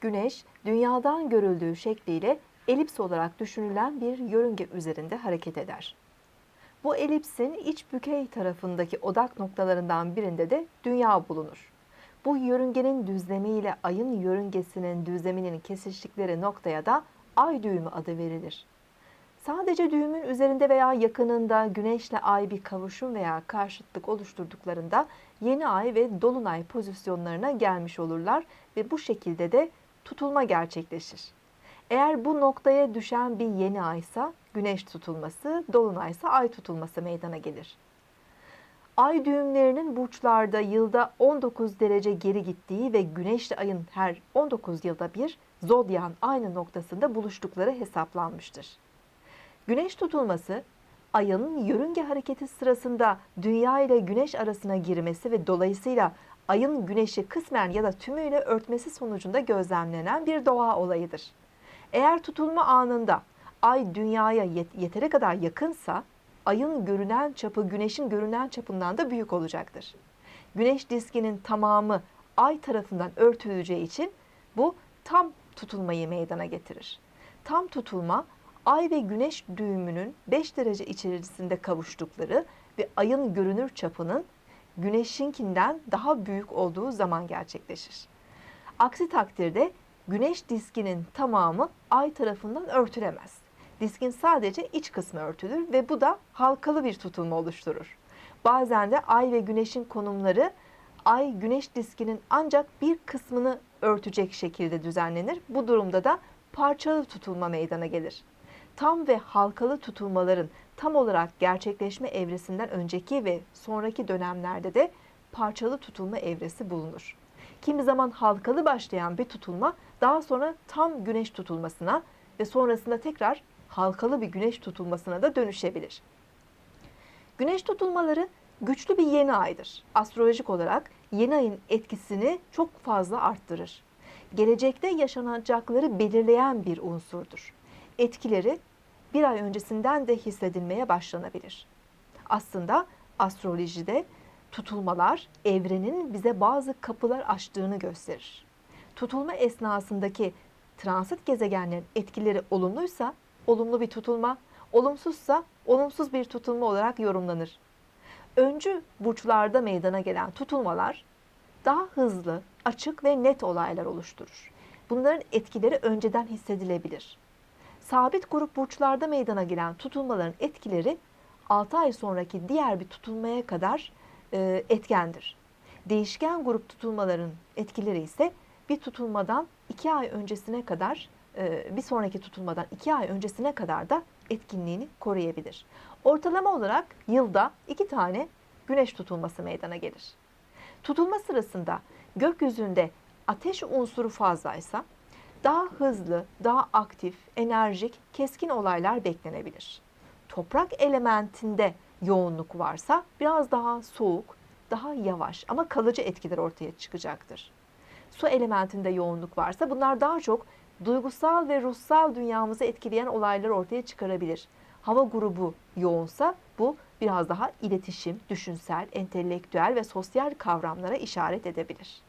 Güneş, dünyadan görüldüğü şekliyle elips olarak düşünülen bir yörünge üzerinde hareket eder. Bu elipsin iç bükey tarafındaki odak noktalarından birinde de dünya bulunur. Bu yörüngenin düzlemiyle ayın yörüngesinin düzleminin kesiştikleri noktaya da ay düğümü adı verilir. Sadece düğümün üzerinde veya yakınında güneşle ay bir kavuşum veya karşıtlık oluşturduklarında yeni ay ve dolunay pozisyonlarına gelmiş olurlar ve bu şekilde de tutulma gerçekleşir. Eğer bu noktaya düşen bir yeni aysa güneş tutulması, dolunaysa ay tutulması meydana gelir. Ay düğümlerinin burçlarda yılda 19 derece geri gittiği ve güneşle ayın her 19 yılda bir zodyan aynı noktasında buluştukları hesaplanmıştır. Güneş tutulması ayın yörünge hareketi sırasında dünya ile güneş arasına girmesi ve dolayısıyla ayın güneşi kısmen ya da tümüyle örtmesi sonucunda gözlemlenen bir doğa olayıdır. Eğer tutulma anında ay dünyaya yet- yeteri kadar yakınsa ayın görünen çapı güneşin görünen çapından da büyük olacaktır. Güneş diskinin tamamı ay tarafından örtüleceği için bu tam tutulmayı meydana getirir. Tam tutulma ay ve güneş düğümünün 5 derece içerisinde kavuştukları ve ayın görünür çapının güneşinkinden daha büyük olduğu zaman gerçekleşir. Aksi takdirde güneş diskinin tamamı ay tarafından örtülemez. Diskin sadece iç kısmı örtülür ve bu da halkalı bir tutulma oluşturur. Bazen de ay ve güneşin konumları ay güneş diskinin ancak bir kısmını örtecek şekilde düzenlenir. Bu durumda da parçalı tutulma meydana gelir. Tam ve halkalı tutulmaların tam olarak gerçekleşme evresinden önceki ve sonraki dönemlerde de parçalı tutulma evresi bulunur. Kimi zaman halkalı başlayan bir tutulma daha sonra tam güneş tutulmasına ve sonrasında tekrar halkalı bir güneş tutulmasına da dönüşebilir. Güneş tutulmaları güçlü bir yeni aydır. Astrolojik olarak yeni ayın etkisini çok fazla arttırır. Gelecekte yaşanacakları belirleyen bir unsurdur. Etkileri bir ay öncesinden de hissedilmeye başlanabilir. Aslında astrolojide tutulmalar evrenin bize bazı kapılar açtığını gösterir. Tutulma esnasındaki transit gezegenlerin etkileri olumluysa olumlu bir tutulma, olumsuzsa olumsuz bir tutulma olarak yorumlanır. Öncü burçlarda meydana gelen tutulmalar daha hızlı, açık ve net olaylar oluşturur. Bunların etkileri önceden hissedilebilir. Sabit grup burçlarda meydana gelen tutulmaların etkileri 6 ay sonraki diğer bir tutulmaya kadar e, etkendir. Değişken grup tutulmaların etkileri ise bir tutulmadan 2 ay öncesine kadar e, bir sonraki tutulmadan 2 ay öncesine kadar da etkinliğini koruyabilir. Ortalama olarak yılda 2 tane güneş tutulması meydana gelir. Tutulma sırasında gökyüzünde ateş unsuru fazlaysa daha hızlı, daha aktif, enerjik, keskin olaylar beklenebilir. Toprak elementinde yoğunluk varsa biraz daha soğuk, daha yavaş ama kalıcı etkiler ortaya çıkacaktır. Su elementinde yoğunluk varsa bunlar daha çok duygusal ve ruhsal dünyamızı etkileyen olaylar ortaya çıkarabilir. Hava grubu yoğunsa bu biraz daha iletişim, düşünsel, entelektüel ve sosyal kavramlara işaret edebilir.